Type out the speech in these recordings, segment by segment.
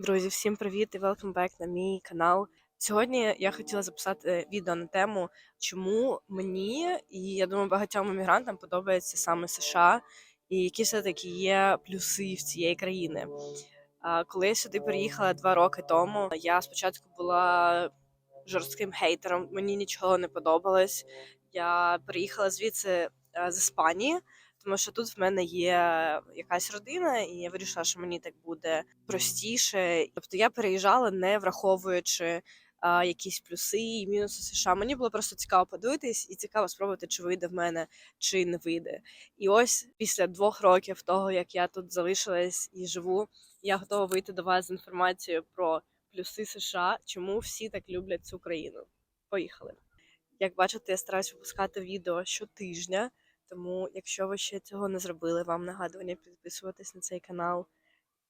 Друзі, всім привіт і welcome back на мій канал. Сьогодні я хотіла записати відео на тему, чому мені і я думаю, багатьом іммігрантам подобається саме США, і які все-таки є плюси в цієї країни. Коли я сюди переїхала два роки тому, я спочатку була жорстким хейтером, мені нічого не подобалось. Я приїхала звідси е, з Іспанії, тому що тут в мене є якась родина, і я вирішила, що мені так буде простіше. Тобто я переїжджала, не враховуючи а, якісь плюси і мінуси США. Мені було просто цікаво подивитись і цікаво спробувати, чи вийде в мене, чи не вийде. І ось після двох років того, як я тут залишилась і живу, я готова вийти до вас з інформацією про плюси США, чому всі так люблять цю країну. Поїхали. Як бачите, я стараюсь випускати відео щотижня. Тому, якщо ви ще цього не зробили, вам нагадування підписуватись на цей канал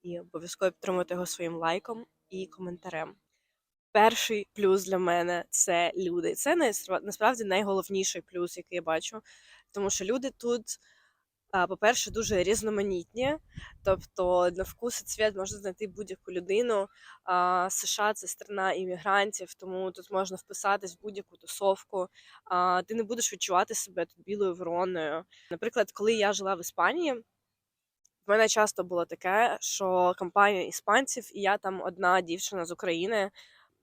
і обов'язково підтримувати його своїм лайком і коментарем. Перший плюс для мене це люди. Це насправді найголовніший плюс, який я бачу, тому що люди тут, по-перше, дуже різноманітні, тобто на вкус і цвіт можна знайти будь-яку людину. США це страна іммігрантів, тому тут можна вписатись в будь-яку тусовку. Ти не будеш відчувати себе тут білою вороною. Наприклад, коли я жила в Іспанії, в мене часто було таке, що компанія іспанців, і я там одна дівчина з України.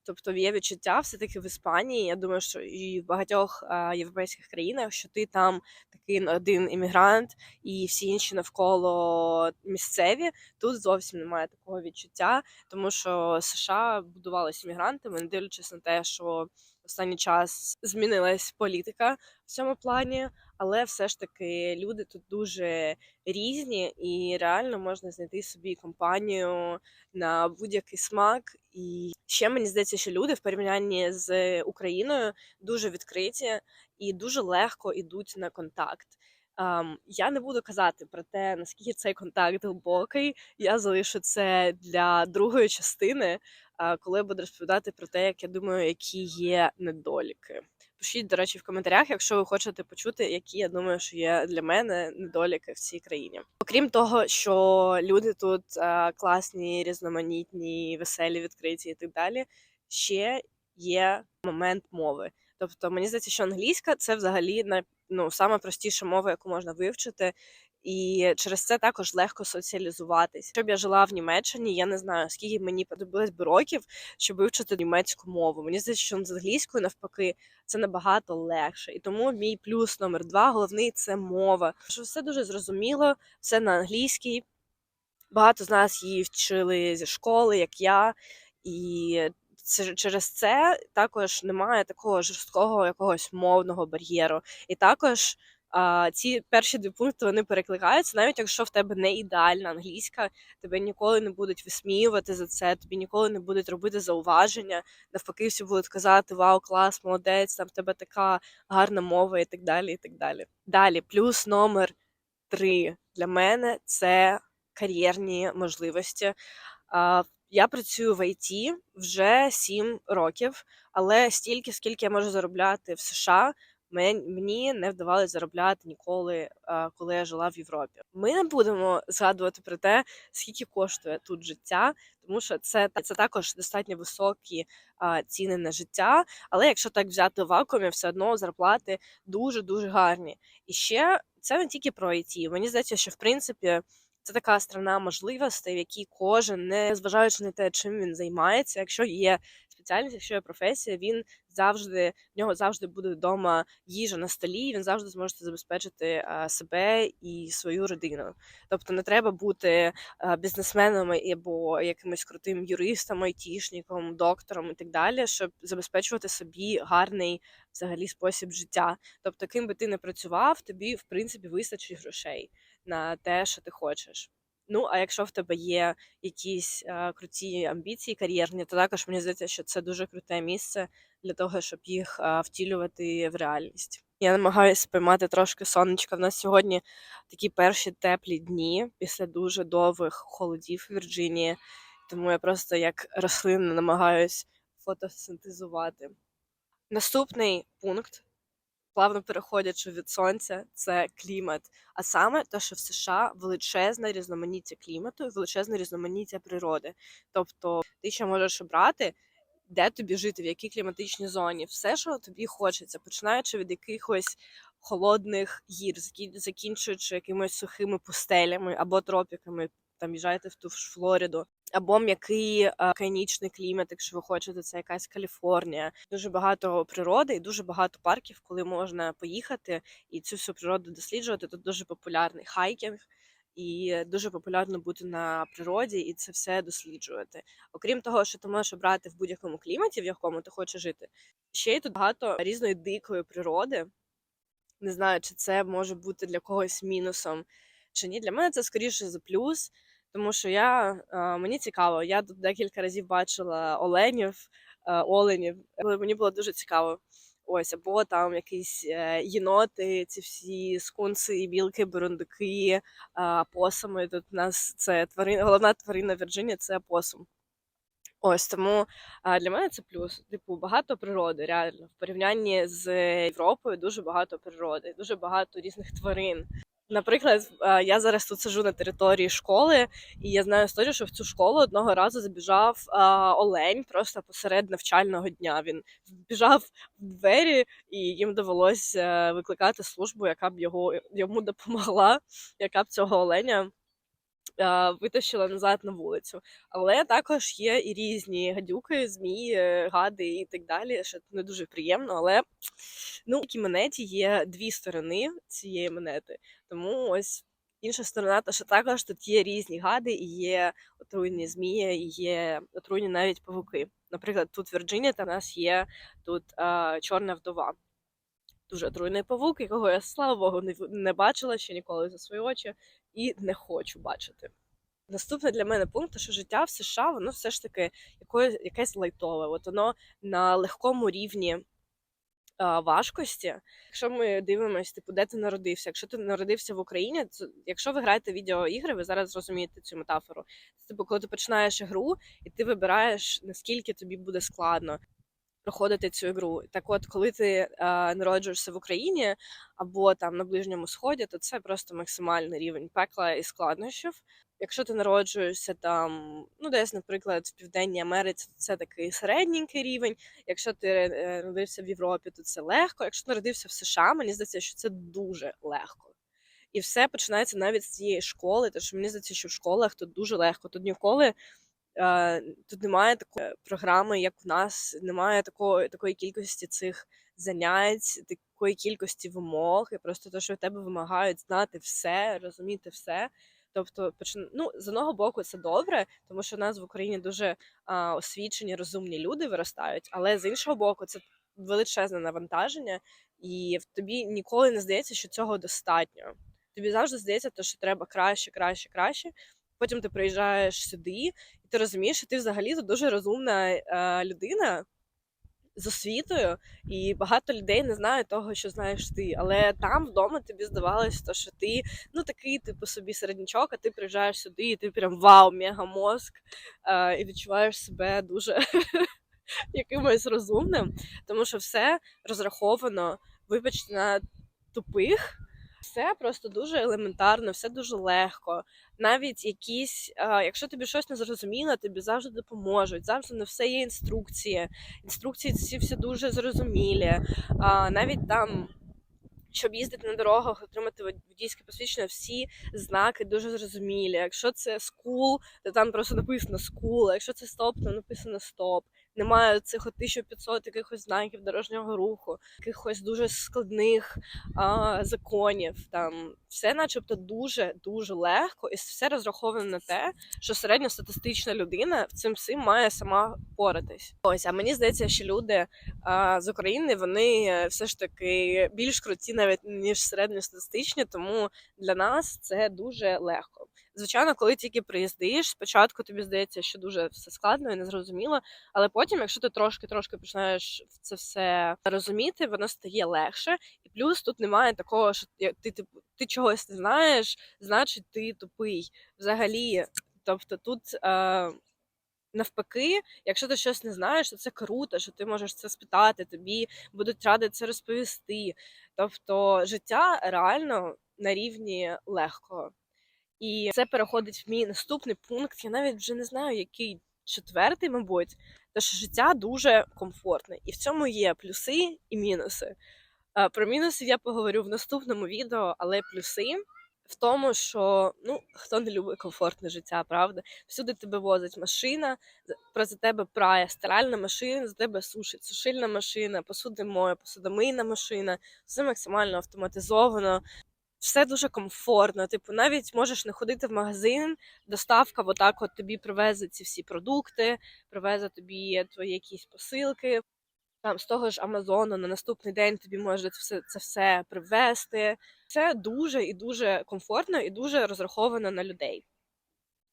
Тобто є відчуття все-таки в Іспанії. Я думаю, що і в багатьох а, європейських країнах, що ти там такий один іммігрант, і всі інші навколо місцеві. Тут зовсім немає такого відчуття, тому що США будувалися іммігрантами, не дивлячись на те, що останній час змінилась політика в цьому плані, але все ж таки люди тут дуже різні, і реально можна знайти собі компанію на будь-який смак. І ще мені здається, що люди в порівнянні з Україною дуже відкриті і дуже легко йдуть на контакт. Um, я не буду казати про те, наскільки цей контакт глибокий. Я залишу це для другої частини, коли я буду розповідати про те, як я думаю, які є недоліки. Пишіть, до речі, в коментарях, якщо ви хочете почути, які я думаю, що є для мене недоліки в цій країні. Окрім того, що люди тут класні, різноманітні, веселі, відкриті і так далі. Ще є момент мови. Тобто, мені здається, що англійська це взагалі ну, саме простіша мова, яку можна вивчити. І через це також легко соціалізуватись. Щоб я жила в Німеччині, я не знаю, скільки мені подобилось би років, щоб вивчити німецьку мову. Мені здається, що з англійською навпаки це набагато легше. І тому мій плюс номер два головний це мова. Що все дуже зрозуміло, все на англійській. Багато з нас її вчили зі школи, як я, і це через це також немає такого жорсткого якогось мовного бар'єру. І також ці перші дві пункти вони перекликаються, навіть якщо в тебе не ідеальна англійська, тебе ніколи не будуть висміювати за це, тобі ніколи не будуть робити зауваження. Навпаки, всі будуть казати Вау, клас, молодець, там в тебе така гарна мова, і так далі. і так Далі, Далі, плюс номер три для мене це кар'єрні можливості. Я працюю в ІТ вже 7 років, але стільки, скільки я можу заробляти в США, мені не вдавалося заробляти ніколи, коли я жила в Європі. Ми не будемо згадувати про те, скільки коштує тут життя, тому що це це також достатньо високі ціни на життя. Але якщо так взяти в вакуумі, все одно зарплати дуже дуже гарні. І ще це не тільки про IT. Мені здається, що в принципі. Це така страна можливостей, в якій кожен, не зважаючи на те, чим він займається, якщо є спеціальність, якщо є професія, він завжди в нього завжди буде вдома їжа на столі. Він завжди зможе забезпечити себе і свою родину. Тобто не треба бути бізнесменом або якимось крутим юристом, айтішником, доктором і так далі, щоб забезпечувати собі гарний взагалі спосіб життя. Тобто, ким би ти не працював, тобі в принципі вистачить грошей на те, що ти хочеш. Ну, а якщо в тебе є якісь а, круті амбіції кар'єрні, то також мені здається, що це дуже круте місце для того, щоб їх а, втілювати в реальність. Я намагаюся поймати трошки сонечка. В нас сьогодні такі перші теплі дні після дуже довгих холодів в Вірджинії, тому я просто як рослина намагаюсь фотосинтезувати. Наступний пункт плавно переходячи від сонця, це клімат. А саме те, що в США величезне різноманіття клімату і величезне різноманіття природи. Тобто ти ще можеш обрати, де тобі жити, в якій кліматичній зоні, все, що тобі хочеться, починаючи від якихось холодних гір, закінчуючи якимись сухими пустелями або тропіками, там їжджаєте в ту ж Флориду, або м'який е, океанічний клімат, якщо ви хочете, це якась Каліфорнія. Дуже багато природи і дуже багато парків, коли можна поїхати і цю всю природу досліджувати. Тут дуже популярний хайкінг. І дуже популярно бути на природі і це все досліджувати. Окрім того, що ти можеш обрати в будь-якому кліматі, в якому ти хочеш жити, ще й тут багато різної дикої природи. Не знаю, чи це може бути для когось мінусом чи ні. Для мене це скоріше за плюс, тому що я е, мені цікаво. Я тут декілька разів бачила оленів, е, оленів, але мені було дуже цікаво. Ось, або там якісь е, єноти, ці всі скунси, білки, бурундуки, посуми. Тут у нас це тварина, головна тварина Вірджинії це посум. Ось тому для мене це плюс. Типу, багато природи, реально. В порівнянні з Європою дуже багато природи, дуже багато різних тварин. Наприклад, я зараз тут сижу на території школи, і я знаю історію, що в цю школу одного разу забіжав олень просто посеред навчального дня. Він біжав в двері, і їм довелося викликати службу, яка б його йому допомогла, яка б цього оленя витащила назад на вулицю. Але також є і різні гадюки, змії, е, гади і так далі, що не дуже приємно. Але ну, в монеті є дві сторони цієї монети. Тому ось інша сторона, то що також тут є різні гади, і є отруйні змії, і є отруйні навіть павуки. Наприклад, тут в Вірджинії та в нас є тут а, чорна вдова. Дуже отруйний павук, якого я, слава Богу, не, бачила ще ніколи за свої очі і не хочу бачити. Наступний для мене пункт, що життя в США, воно все ж таки якоє, якесь лайтове. От воно на легкому рівні важкості. Якщо ми дивимося, типу, де ти народився, якщо ти народився в Україні, то якщо ви граєте відеоігри, ви зараз зрозумієте цю метафору. Це типу, коли ти починаєш гру, і ти вибираєш, наскільки тобі буде складно проходити цю гру. Так от, коли ти е, народжуєшся в Україні або там на Ближньому Сході, то це просто максимальний рівень пекла і складнощів. Якщо ти народжуєшся там, ну десь, наприклад, в Південній Америці, то це такий середненький рівень. Якщо ти е, народився в Європі, то це легко. Якщо ти народився в США, мені здається, що це дуже легко. І все починається навіть з цієї школи, тому що мені здається, що в школах тут дуже легко. Тут ніколи тут немає такої програми, як в нас, немає такої, такої кількості цих занять, такої кількості вимог, і просто те, що в тебе вимагають знати все, розуміти все. Тобто, ну, з одного боку, це добре, тому що в нас в Україні дуже а, освічені, розумні люди виростають, але з іншого боку, це величезне навантаження, і тобі ніколи не здається, що цього достатньо. Тобі завжди здається, що треба краще, краще, краще. Потім ти приїжджаєш сюди, і ти розумієш, що ти взагалі тут дуже розумна е, людина з освітою, і багато людей не знають того, що знаєш ти. Але там вдома тобі здавалося, що ти ну такий, типу собі середнячок, а ти приїжджаєш сюди, і ти прям вау, мегамозк, е, і відчуваєш себе дуже якимось розумним, тому що все розраховано, вибачте, на тупих. Все просто дуже елементарно, все дуже легко. Навіть якісь, а, якщо тобі щось не зрозуміло, тобі завжди допоможуть. Завжди на все є інструкції. Інструкції ці всі дуже зрозумілі. Навіть там, щоб їздити на дорогах, отримати вод- водійське посвідчення, всі знаки дуже зрозумілі. Якщо це скул, то там просто написано скул. Якщо це стоп, то написано стоп. Немає цих от 1500 якихось знаків дорожнього руху, якихось дуже складних а, законів. Там все, начебто, дуже дуже легко, і все розраховано на те, що середньостатистична людина цим всім має сама поратись. Ось, а мені здається, що люди а, з України вони все ж таки більш круті, навіть ніж середньостатистичні, тому для нас це дуже легко. Звичайно, коли тільки приїздиш, спочатку тобі здається, що дуже все складно і незрозуміло, але потім, якщо ти трошки-трошки починаєш це все розуміти, воно стає легше. І плюс тут немає такого, що я- ти типу ти чогось не знаєш, значить ти тупий. Взагалі, тобто тут е, Навпаки, якщо ти щось не знаєш, то це круто, що ти можеш це спитати, тобі будуть раді це розповісти. Тобто життя реально на рівні легкого. І це переходить в мій наступний пункт. Я навіть вже не знаю, який четвертий, мабуть, тому що життя дуже комфортне, і в цьому є плюси і мінуси. Е, Про мінуси я поговорю в наступному відео, але плюси в тому, що ну хто не любить комфортне життя, правда? Всюди тебе возить машина, про за тебе прає стиральна машина, за тебе сушить сушильна машина, посудомоє, посудомийна машина, все максимально автоматизовано. Все дуже комфортно. Типу, навіть можеш не ходити в магазин, доставка отак от тобі привезе ці всі продукти, привезе тобі твої якісь посилки. Там з того ж Амазону на наступний день тобі можуть все це все привезти. Це дуже і дуже комфортно і дуже розраховано на людей.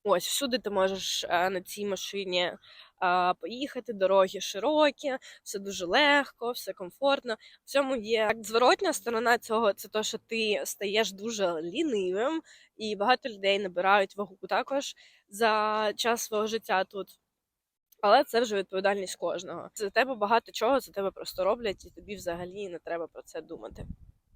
Ось всюди ти можеш е, на цій машині поїхати, дороги широкі, все дуже легко, все комфортно. В цьому є так, зворотня сторона цього це те, що ти стаєш дуже лінивим, і багато людей набирають вагу також за час свого життя тут. Але це вже відповідальність кожного. За тебе багато чого, за тебе просто роблять, і тобі взагалі не треба про це думати.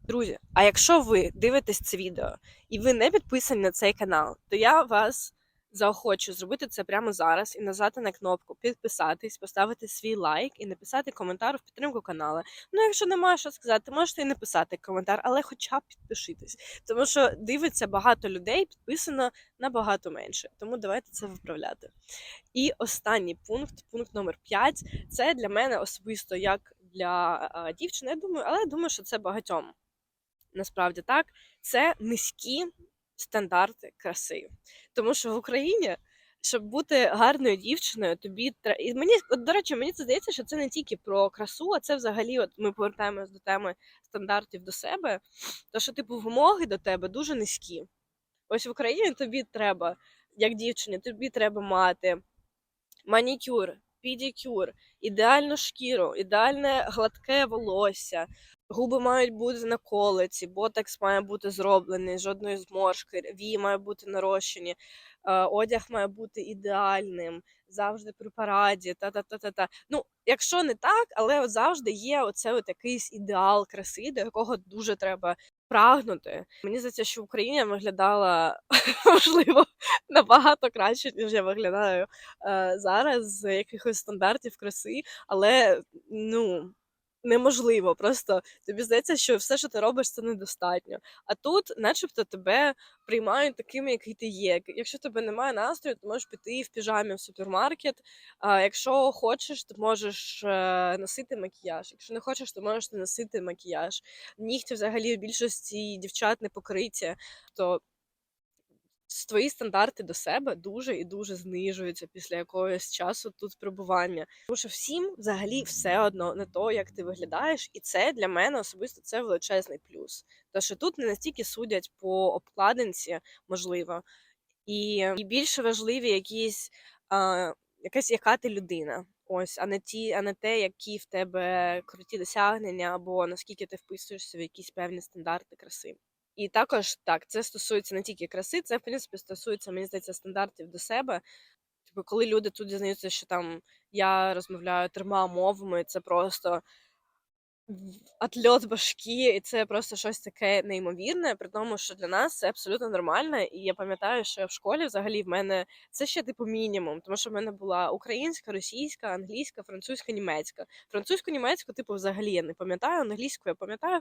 Друзі, а якщо ви дивитесь це відео і ви не підписані на цей канал, то я вас заохочу зробити це прямо зараз і нажати на кнопку підписатись, поставити свій лайк і написати коментар в підтримку каналу. Ну, якщо немає що сказати, можете і не писати коментар, але хоча б підпишитесь. Тому що дивиться багато людей, підписано набагато менше. Тому давайте це виправляти. І останній пункт, пункт номер 5, це для мене особисто як для дівчини. Я думаю, але я думаю, що це багатьом насправді так. Це низькі стандарти краси. Тому що в Україні, щоб бути гарною дівчиною, тобі. І мені, от, до речі, мені це здається, що це не тільки про красу, а це взагалі, от ми повертаємось до теми стандартів до себе. То що, типу, вимоги до тебе дуже низькі. Ось в Україні тобі треба, як дівчині, тобі треба мати манікюр, педикюр, ідеальну шкіру, ідеальне гладке волосся. Губи мають бути на колиці, ботекс має бути зроблений, жодної зморшки, вії має бути нарощені, е, одяг має бути ідеальним, завжди при параді, та-та-та-та-та. Ну, якщо не так, але от завжди є оце от якийсь ідеал краси, до якого дуже треба прагнути. Мені здається, що Україна виглядала можливо набагато краще, ніж я виглядаю е, зараз з якихось стандартів краси, але ну. Неможливо, просто тобі здається, що все, що ти робиш, це недостатньо. А тут, начебто, тебе приймають таким, який ти є. Якщо тебе немає настрою, ти можеш піти в піжамі в супермаркет. А якщо хочеш, ти можеш е, носити макіяж. Якщо не хочеш, ти можеш не носити макіяж. Нігті взагалі в більшості дівчат не покриті. То твої стандарти до себе дуже і дуже знижуються після якогось часу тут перебування. Тому що всім взагалі все одно не то, як ти виглядаєш, і це для мене особисто це величезний плюс. Тому що тут не настільки судять по обкладинці, можливо, і, і більше важливі якісь а, якась яка ти людина. Ось, а не ті, а не те, які в тебе круті досягнення, або наскільки ти вписуєшся в якісь певні стандарти краси. І також так, це стосується не тільки краси, це в принципі стосується, мені здається, стандартів до себе. Типу, коли люди тут дізнаються, що там я розмовляю трьома мовами, це просто отльот башки, і це просто щось таке неймовірне, при тому, що для нас це абсолютно нормально. І я пам'ятаю, що в школі взагалі в мене це ще типу мінімум, тому що в мене була українська, російська, англійська, французька, німецька. Французьку, німецьку, типу, взагалі я не пам'ятаю, англійську я пам'ятаю.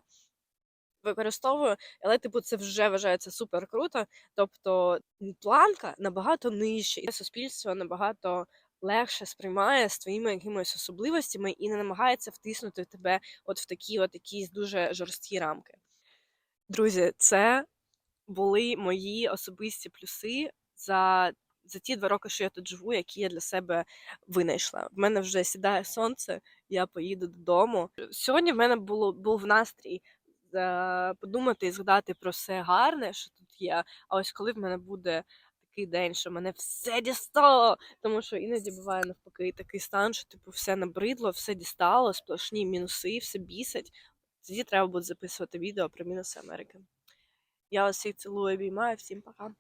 Використовую, але типу це вже вважається супер круто. Тобто планка набагато нижча, і суспільство набагато легше сприймає з твоїми якимись особливостями і не намагається втиснути тебе от в такі от якісь дуже жорсткі рамки. Друзі, це були мої особисті плюси за, за ті два роки, що я тут живу, які я для себе винайшла. В мене вже сідає сонце, я поїду додому. Сьогодні в мене було був настрій подумати і згадати про все гарне, що тут є. А ось коли в мене буде такий день, що мене все дістало, тому що іноді буває навпаки такий стан, що типу все набридло, все дістало, сплошні мінуси, все бісить. Тоді треба буде записувати відео про мінуси Америки. Я вас всіх цілую, обіймаю, всім пока.